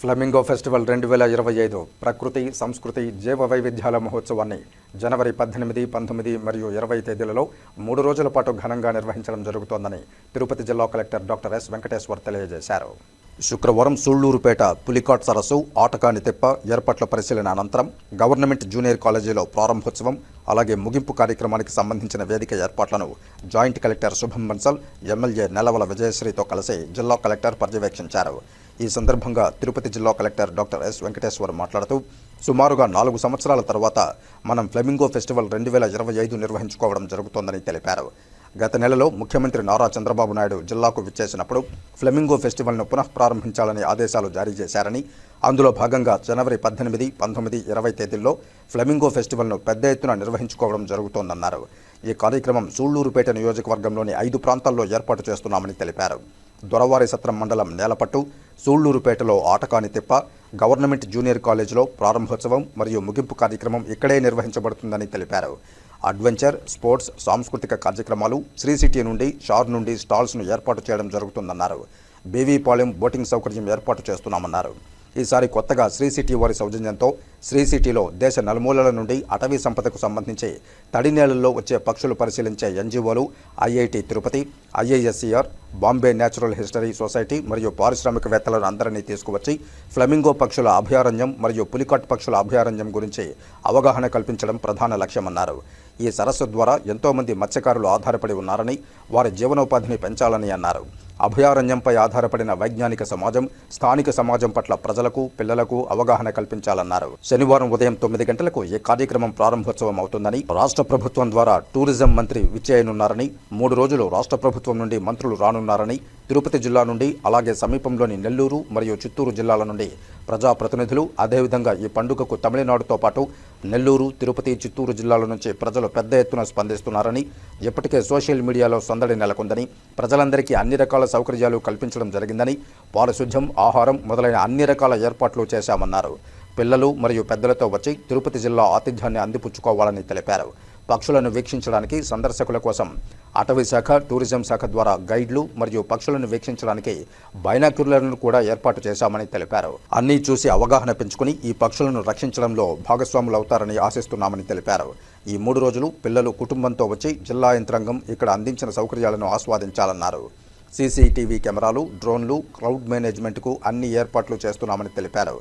Flamingo festival రెండు వేల ఇరవై ఐదు ప్రకృతి సంస్కృతి జీవ వైవిధ్యాల మహోత్సవాన్ని జనవరి పద్దెనిమిది పంతొమ్మిది మరియు ఇరవై తేదీలలో మూడు రోజుల పాటు ఘనంగా నిర్వహించడం జరుగుతోందని తిరుపతి జిల్లా కలెక్టర్ డాక్టర్ ఎస్ వెంకటేశ్వర్ తెలియజేశారు. శుక్రవారం సూళ్ళూరుపేట పులికాట్ సరస్సు ఆటకాని తెప్ప ఏర్పాట్ల పరిశీలన అనంతరం గవర్నమెంట్ జూనియర్ కాలేజీలో ప్రారంభోత్సవం అలాగే ముగింపు కార్యక్రమానికి సంబంధించిన వేదిక ఏర్పాట్లను జాయింట్ కలెక్టర్ శుభం బన్సల్ ఎమ్మెల్యే నెలవల విజయశ్రీతో కలిసి జిల్లా కలెక్టర్ పర్యవేక్షించారు. ఈ సందర్భంగా తిరుపతి జిల్లా కలెక్టర్ డాక్టర్ ఎస్ వెంకటేశ్వర్ మాట్లాడుతూ సుమారుగా నాలుగు సంవత్సరాల తర్వాత మనం ఫ్లెమింగో ఫెస్టివల్ రెండు వేల ఇరవై ఐదు నిర్వహించుకోవడం జరుగుతోందని తెలిపారు. గత నెలలో ముఖ్యమంత్రి నారా చంద్రబాబు నాయుడు జిల్లాకు విచ్చేసినప్పుడు ఫ్లెమింగో ఫెస్టివల్ను పునః ప్రారంభించాలని ఆదేశాలు జారీ చేశారని అందులో భాగంగా జనవరి పద్దెనిమిది పంతొమ్మిది ఇరవై తేదీల్లో ఫ్లెమింగో ఫెస్టివల్ను పెద్ద ఎత్తున నిర్వహించుకోవడం జరుగుతోందన్నారు. ఈ కార్యక్రమం సూళ్ళూరుపేట నియోజకవర్గంలోని ఐదు ప్రాంతాల్లో ఏర్పాటు చేస్తున్నామని తెలిపారు. దొరవారి సత్రం మండలం నేలపట్టు సూళ్ళూరుపేటలో ఆటకాని తిప్ప గవర్నమెంట్ జూనియర్ కాలేజీలో ప్రారంభోత్సవం మరియు ముగింపు కార్యక్రమం ఇక్కడే నిర్వహించబడుతుందని తెలిపారు. అడ్వెంచర్ స్పోర్ట్స్ సాంస్కృతిక కార్యక్రమాలు శ్రీ సిటీ నుండి షార్ నుండి స్టాల్స్ను ఏర్పాటు చేయడం జరుగుతుందన్నారు. బీవీపాలెం బోటింగ్ సౌకర్యం ఏర్పాటు చేస్తున్నామన్నారు. ఈసారి కొత్తగా శ్రీ సిటీ వారి సౌజన్యంతో శ్రీ సిటీలో దేశ నలుమూలల నుండి అటవీ సంపదకు సంబంధించి తడి నేలల్లో వచ్చే పక్షులు పరిశీలించే ఎన్జిఓలు I I T Tirupati I I S C R Bombay natural history society మరియు పారిశ్రామికవేత్తలను అందరినీ తీసుకువచ్చి ఫ్లెమింగో పక్షుల అభయారణ్యం మరియు పులికాట్ పక్షుల అభయారణ్యం గురించి అవగాహన కల్పించడం ప్రధాన లక్ష్యమన్నారు. ఈ సరస్సు ద్వారా ఎంతోమంది మత్స్యకారులు ఆధారపడి ఉన్నారని వారి జీవనోపాధిని పెంచాలని అన్నారు. అభయారణ్యంపై ఆధారపడిన వైజ్ఞానిక సమాజం స్థానిక సమాజం పట్ల ప్రజలకు పిల్లలకు అవగాహన కల్పించాలన్నారు. శనివారం ఉదయం తొమ్మిది గంటలకు ఈ కార్యక్రమం ప్రారంభోత్సవం అవుతుందని రాష్ట్ర ప్రభుత్వం ద్వారా టూరిజం మంత్రి విచ్చేయనున్నారని మూడు రోజులు రాష్ట్ర ప్రభుత్వం నుండి మంత్రులు రానున్నారని తిరుపతి జిల్లా నుండి అలాగే సమీపంలోని నెల్లూరు మరియు చిత్తూరు జిల్లాల నుండి ప్రజాప్రతినిధులు అదేవిధంగా ఈ పండుగకు తమిళనాడుతో పాటు నెల్లూరు తిరుపతి చిత్తూరు జిల్లాల నుంచి ప్రజలు పెద్ద ఎత్తున స్పందిస్తున్నారని ఇప్పటికే సోషల్ మీడియాలో సందడి నెలకొందని ప్రజలందరికీ అన్ని రకాల సౌకర్యాలు కల్పించడం జరిగిందని పారిశుధ్యం ఆహారం మొదలైన అన్ని రకాల ఏర్పాట్లు చేశామన్నారు. పిల్లలు మరియు పెద్దలతో వచ్చి తిరుపతి జిల్లా ఆతిథ్యాన్ని అందిపుచ్చుకోవాలని తెలిపారు. పక్షులను వీక్షించడానికి సందర్శకుల కోసం అటవీ శాఖ టూరిజం శాఖ ద్వారా గైడ్లు మరియు పక్షులను వీక్షించడానికి బైనాక్యులర్లను కూడా ఏర్పాటు చేశామని తెలిపారు. అన్నీ చూసి అవగాహన పెంచుకుని ఈ పక్షులను రక్షించడంలో భాగస్వాములవుతారని ఆశిస్తున్నామని తెలిపారు. ఈ మూడు రోజులు పిల్లలు కుటుంబంతో వచ్చి జిల్లా యంత్రాంగం ఇక్కడ అందించిన సౌకర్యాలను ఆస్వాదించాలన్నారు. సీసీటీవీ కెమెరాలు డ్రోన్లు క్రౌడ్ మేనేజ్మెంట్కు అన్ని ఏర్పాట్లు చేస్తున్నామని తెలిపారు.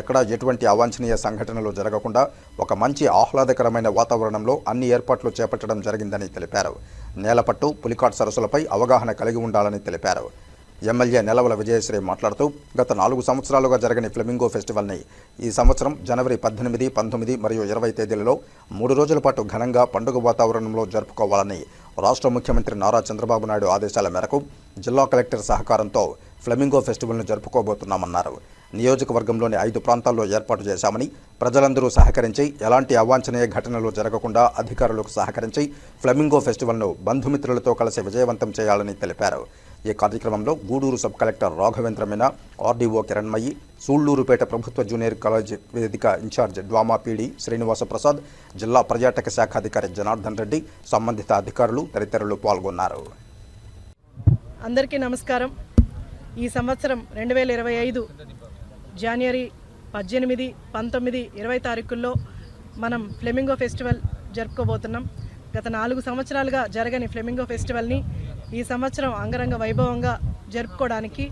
ఎక్కడా ఎటువంటి అవాంఛనీయ సంఘటనలు జరగకుండా ఒక మంచి ఆహ్లాదకరమైన వాతావరణంలో అన్ని ఏర్పాట్లు చేపట్టడం జరిగిందని తెలిపారు. నేలపట్టు పులికాట్ సరస్సులపై అవగాహన కలిగి ఉండాలని తెలిపారు. ఎమ్మెల్యే నెలవల విజయశ్రీ మాట్లాడుతూ గత నాలుగు సంవత్సరాలుగా జరగని ఫ్లెమింగో ఫెస్టివల్ని ఈ సంవత్సరం జనవరి పద్దెనిమిది పంతొమ్మిది మరియు ఇరవై తేదీలలో మూడు రోజుల పాటు ఘనంగా పండుగ వాతావరణంలో జరుపుకోవాలని రాష్ట్ర ముఖ్యమంత్రి నారా చంద్రబాబు నాయుడు ఆదేశాల మేరకు జిల్లా కలెక్టర్ సహకారంతో ఫ్లెమింగో ఫెస్టివల్ను జరుపుకోబోతున్నామన్నారు. నియోజకవర్గంలోని ఐదు ప్రాంతాల్లో ఏర్పాటు చేశామని ప్రజలందరూ సహకరించి ఎలాంటి అవాంఛనీయ ఘటనలు జరగకుండా అధికారులకు సహకరించి ఫ్లెమింగో ఫెస్టివల్ను బంధుమిత్రులతో కలిసి విజయవంతం చేయాలని తెలిపారు. ఈ కార్యక్రమంలో Gudur sub collector Raghavendra Meena R D O Kiranmayi Sullurpeta ప్రభుత్వ జూనియర్ కాలేజ్ వేదిక in charge DWAMA P D Srinivasa Prasad జిల్లా పర్యాటక శాఖ అధికారి జనార్దన్ రెడ్డి సంబంధిత అధికారులు తదితరులు పాల్గొన్నారు. అందరికీ నమస్కారం. ఈ సంవత్సరం రెండు వేల ఇరవై ఐదు జనవరి పద్దెనిమిది పంతొమ్మిది ఇరవై తారీఖుల్లో మనం ఫ్లెమింగో ఫెస్టివల్ జరుపుకోబోతున్నాం. గత నాలుగు సంవత్సరాలుగా జరగని ఫ్లెమింగో ఫెస్టివల్ని ఈ సంవత్సరం అంగరంగ వైభవంగా జరుపుకోవడానికి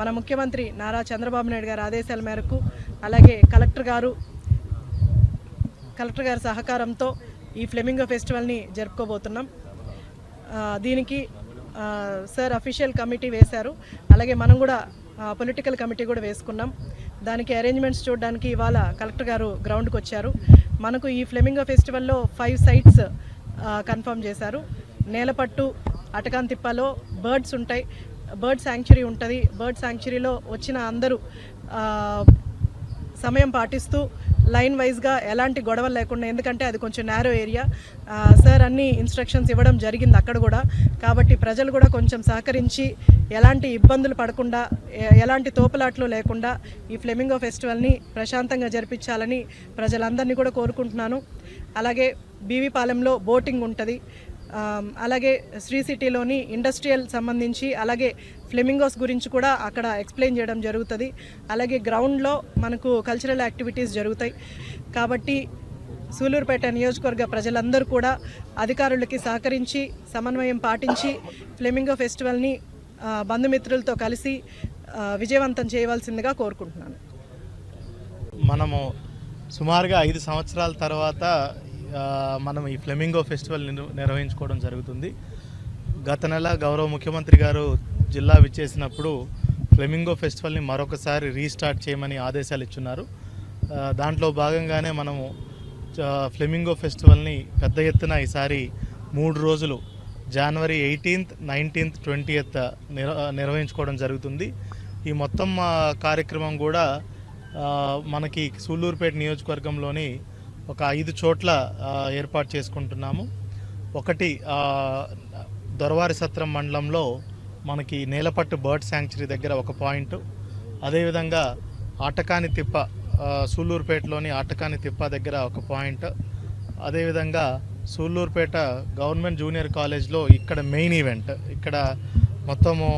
మన ముఖ్యమంత్రి నారా చంద్రబాబు నాయుడు గారి ఆదేశాల మేరకు అలాగే కలెక్టర్ గారు కలెక్టర్ గారి సహకారంతో ఈ ఫ్లెమింగో ఫెస్టివల్ని జరుపుకోబోతున్నాం. దీనికి సార్ అఫీషియల్ కమిటీ వేశారు. అలాగే మనం కూడా పొలిటికల్ కమిటీ కూడా వేసుకున్నాం. దానికి అరేంజ్మెంట్స్ చూడడానికి ఇవాళ కలెక్టర్ గారు గ్రౌండ్కి వచ్చారు. మనకు ఈ ఫ్లెమింగో ఫెస్టివల్లో ఫైవ్ సైట్స్ కన్ఫర్మ్ చేశారు. నేలపట్టు అటకాంతిప్పలో బర్డ్స్ ఉంటాయి. బర్డ్ శాంక్చురీ ఉంటుంది. బర్డ్ శాంక్చురీలో వచ్చిన అందరూ సమయం పాటిస్తూ లైన్ వైజ్గా ఎలాంటి గొడవలు లేకుండా ఎందుకంటే అది కొంచెం నేరో ఏరియా సార్ అన్ని ఇన్స్ట్రక్షన్స్ ఇవ్వడం జరిగింది అక్కడ కూడా. కాబట్టి ప్రజలు కూడా కొంచెం సహకరించి ఎలాంటి ఇబ్బందులు పడకుండా ఎలాంటి తోపులాట్లు లేకుండా ఈ ఫ్లెమింగో ఫెస్టివల్ని ప్రశాంతంగా జరిపించాలని ప్రజలందరినీ కూడా కోరుకుంటున్నాను. అలాగే బీవీపాలెంలో బోటింగ్ ఉంటుంది. అలాగే శ్రీ సిటీలోని ఇండస్ట్రియల్ సంబంధించి అలాగే ఫ్లెమింగోస్ గురించి కూడా అక్కడ ఎక్స్ప్లెయిన్ చేయడం జరుగుతుంది. అలాగే గ్రౌండ్లో మనకు కల్చరల్ యాక్టివిటీస్ జరుగుతాయి. కాబట్టి సూలూరుపేట నియోజకవర్గ ప్రజలందరూ కూడా అధికారులకి సహకరించి సమన్వయం పాటించి ఫ్లెమింగో ఫెస్టివల్ని బంధుమిత్రులతో కలిసి విజయవంతం చేయవలసిందిగా కోరుకుంటున్నాను. మనము సుమారుగా ఐదు సంవత్సరాల తర్వాత మనం ఈ ఫ్లెమింగో ఫెస్టివల్ నిర్వహించుకోవడం జరుగుతుంది. గత నెల గౌరవ ముఖ్యమంత్రి గారు జిల్లా విచ్చేసినప్పుడు ఫ్లెమింగో ఫెస్టివల్ని మరొకసారి రీస్టార్ట్ చేయమని ఆదేశాలు ఇచ్చున్నారు. దాంట్లో భాగంగానే మనము ఫ్లెమింగో ఫెస్టివల్ని పెద్ద ఎత్తున ఈసారి మూడు రోజులు జనవరి ఎయిటీన్త్ నైన్టీన్త్ ట్వంటీయత్ నిర్ నిర్వహించుకోవడం జరుగుతుంది. ఈ మొత్తం కార్యక్రమం కూడా మనకి సూళ్ళూరుపేట నియోజకవర్గంలోని ఒక ఐదు చోట్ల ఏర్పాటు చేసుకుంటున్నాము. ఒకటి దొరవారి సత్రం మండలంలో మనకి నేలపట్టు బర్డ్ శాంక్చురీ దగ్గర ఒక పాయింట్. అదేవిధంగా ఆటకాని తిప్ప సూళ్ళూరుపేటలోని ఆటకాని తిప్ప దగ్గర ఒక పాయింట్. అదేవిధంగా సూళ్ళూరుపేట గవర్నమెంట్ జూనియర్ కాలేజ్లో ఇక్కడ మెయిన్ ఈవెంట్. ఇక్కడ మొత్తము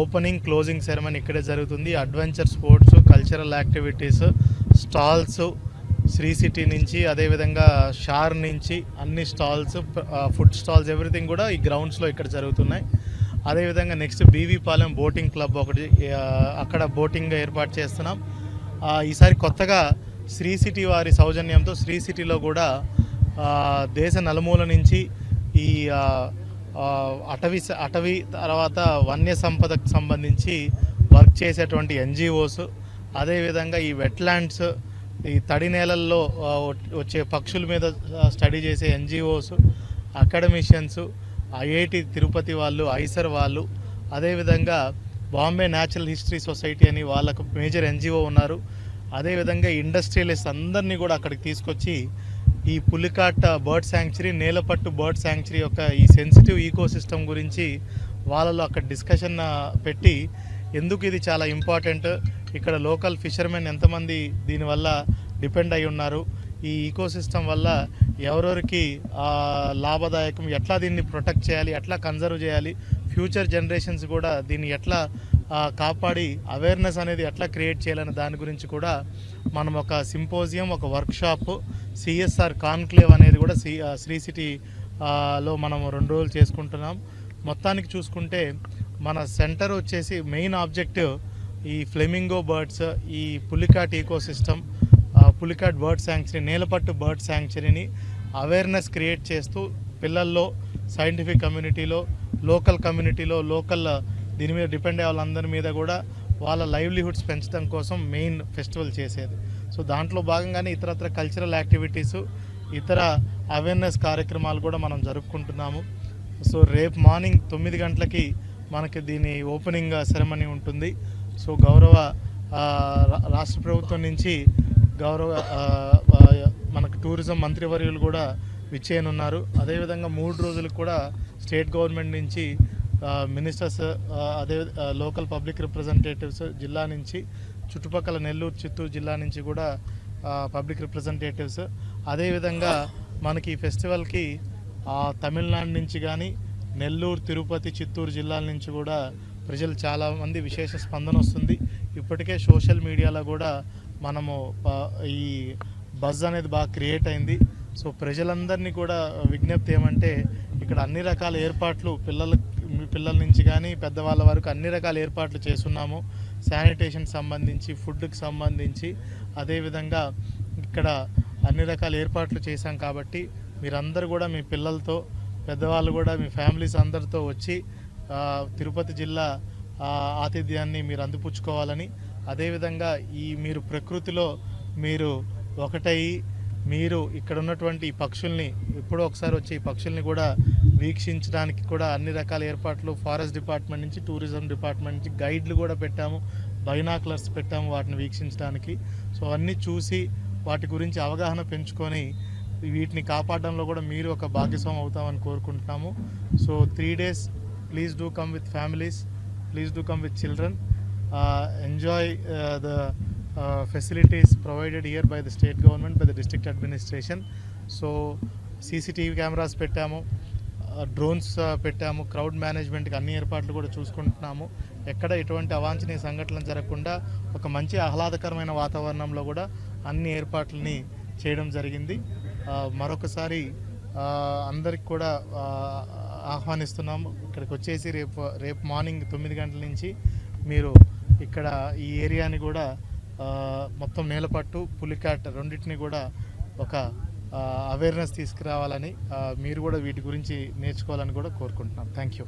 ఓపెనింగ్ క్లోజింగ్ సెరమనీ ఇక్కడే జరుగుతుంది. Adventure sports cultural activities stalls Sri city నుంచి అదేవిధంగా షార్ నుంచి అన్ని స్టాల్స్ ఫుడ్ స్టాల్స్ ఎవ్రీథింగ్ కూడా ఈ గ్రౌండ్స్లో ఇక్కడ జరుగుతున్నాయి. అదేవిధంగా నెక్స్ట్ బీవీపాలెం బోటింగ్ క్లబ్ ఒకటి అక్కడ బోటింగ్ ఏర్పాటు చేస్తున్నాం. ఈసారి కొత్తగా శ్రీ సిటీ వారి సౌజన్యంతో శ్రీ సిటీలో కూడా దేశ నలుమూల నుంచి ఈ అటవీ స- అటవీ తర్వాత వన్య సంపదకు సంబంధించి వర్క్ చేసేటువంటి ఎన్జిఓస్ అదేవిధంగా ఈ వెట్లాండ్స్ ఈ తడి నేలల్లో వచ్చే పక్షుల మీద స్టడీ చేసే ఎన్జిఓస్ అకాడమిషియన్స్ ఐఐటి తిరుపతి వాళ్ళు ఐసర్ వాళ్ళు అదేవిధంగా బాంబే న్యాచురల్ హిస్టరీ సొసైటీ అని వాళ్ళకు మేజర్ ఎన్జిఓ ఉన్నారు. అదేవిధంగా ఇండస్ట్రియలిస్ట్ అందరినీ కూడా అక్కడికి తీసుకొచ్చి ఈ Pulicat bird sanctuary Nelapattu bird sanctuary యొక్క ఈ సెన్సిటివ్ ఈకోసిస్టమ్ గురించి వాళ్ళలో అక్కడ డిస్కషన్ పెట్టి ఎందుకు ఇది చాలా ఇంపార్టెంట్ ఇక్కడ లోకల్ ఫిషర్మెన్ ఎంతమంది దీనివల్ల డిపెండ్ అయి ఉన్నారు? ఈ ఈకో సిస్టమ్ వల్ల ఎవరెవరికి లాభదాయకం ఎట్లా దీన్ని ప్రొటెక్ట్ చేయాలి ఎట్లా కన్జర్వ్ చేయాలి ఫ్యూచర్ జనరేషన్స్ కూడా దీన్ని ఎట్లా కాపాడి అవేర్నెస్ అనేది ఎట్లా క్రియేట్ చేయాలనే దాని గురించి కూడా మనం ఒక సింపోజియం ఒక వర్క్షాప్ సిఎస్ఆర్ కాన్క్లేవ్ అనేది కూడా సి శ్రీ సిటీ లో మనం రెండు రోజులు చేసుకుంటున్నాం. మొత్తానికి చూసుకుంటే మన సెంటర్ వచ్చేసి మెయిన్ ఆబ్జెక్టివ్ ఈ ఫ్లెమింగో బర్డ్స్ ఈ Pulicat eco system Pulicat bird sanctuary Nelapattu bird శాంక్చరీని awareness create చేస్తూ పిల్లల్లో సైంటిఫిక్ కమ్యూనిటీలో లోకల్ కమ్యూనిటీలో లోకల్ దీని మీద డిపెండ్ అయ్యే వాళ్ళందరి మీద కూడా వాళ్ళ లైవ్లీహుడ్స్ పెంచడం కోసం మెయిన్ ఫెస్టివల్ చేసేది. సో దాంట్లో భాగంగానే ఇతరత్ర కల్చరల్ యాక్టివిటీస్ ఇతర అవేర్నెస్ కార్యక్రమాలు కూడా మనం జరుపుకుంటున్నాము. సో రేపు మార్నింగ్ తొమ్మిది గంటలకి మనకి దీని ఓపెనింగ్ సెరమనీ ఉంటుంది. సో గౌరవ రా- రాష్ట్ర ప్రభుత్వం నుంచి గౌరవ మనకు టూరిజం మంత్రివర్యులు కూడా విచ్చేయనున్నారు. అదేవిధంగా మూడు రోజులకు కూడా స్టేట్ గవర్నమెంట్ నుంచి మినిస్టర్స్ అదే లోకల్ పబ్లిక్ రిప్రజెంటేటివ్స్ జిల్లా నుంచి చుట్టుపక్కల నెల్లూరు చిత్తూరు జిల్లా నుంచి కూడా పబ్లిక్ రిప్రజెంటేటివ్స్. అదేవిధంగా మనకి ఈ ఫెస్టివల్కి తమిళనాడు నుంచి కానీ నెల్లూరు తిరుపతి చిత్తూరు జిల్లాల నుంచి కూడా ప్రజలు చాలామంది విశేష స్పందన వస్తుంది. ఇప్పటికే సోషల్ మీడియాలో కూడా మనము ఈ బజ్ అనేది బాగా క్రియేట్ అయింది. సో ప్రజలందరినీ కూడా విజ్ఞప్తి ఏమంటే ఇక్కడ అన్ని రకాల ఏర్పాట్లు పిల్లల పిల్లల నుంచి కానీ పెద్దవాళ్ళ వరకు అన్ని రకాల ఏర్పాట్లు చేస్తున్నాము. శానిటేషన్ సంబంధించి ఫుడ్కి సంబంధించి. అదేవిధంగా ఇక్కడ అన్ని రకాల ఏర్పాట్లు చేశాం కాబట్టి మీరందరూ కూడా మీ పిల్లలతో పెద్దవాళ్ళు కూడా మీ ఫ్యామిలీస్ అందరితో వచ్చి తిరుపతి జిల్లా ఆతిథ్యాన్ని మీరు అందిపుచ్చుకోవాలని అదేవిధంగా ఈ మీరు ప్రకృతిలో మీరు ఒకటై మీరు ఇక్కడ ఉన్నటువంటి ఈ పక్షుల్ని ఎప్పుడో ఒకసారి వచ్చి ఈ పక్షుల్ని కూడా వీక్షించడానికి కూడా అన్ని రకాల ఏర్పాట్లు ఫారెస్ట్ డిపార్ట్మెంట్ నుంచి టూరిజం డిపార్ట్మెంట్ నుంచి గైడ్లు కూడా పెట్టాము బైనాకులర్స్ పెట్టాము వాటిని వీక్షించడానికి. సో అన్నీ చూసి వాటి గురించి అవగాహన పెంచుకొని వీటిని కాపాడడంలో కూడా మీరు ఒక భాగస్వామి అవుతామని కోరుకుంటున్నాము. So three days please do come with families please do come with children enjoy the facilities provided year by the state government by the district administration so C C T V cameras పెట్టాము. Uh, drones uh, పెట్టాము. Crowd మేనేజ్మెంట్కి అన్ని ఏర్పాట్లు కూడా చూసుకుంటున్నాము. ఎక్కడ ఎటువంటి అవాంఛనీయ సంఘటనలు జరగకుండా ఒక మంచి ఆహ్లాదకరమైన వాతావరణంలో కూడా అన్ని ఏర్పాట్లని చేయడం జరిగింది. Uh, మరొకసారి అందరికి కూడా ఆహ్వానిస్తున్నాం ఆహ్వానిస్తున్నాము. ఇక్కడికి వచ్చేసి రేపు రేపు మార్నింగ్ తొమ్మిది గంటల నుంచి మీరు ఇక్కడ ఈ ఏరియాని కూడా మొత్తం నేలపట్టు పులికాట్ రెండింటిని కూడా ఒక అవేర్నెస్ తీసుకురావాలని మీరు కూడా వీటి గురించి నేర్చుకోవాలని కూడా కోరుకుంటున్నాం. Thank you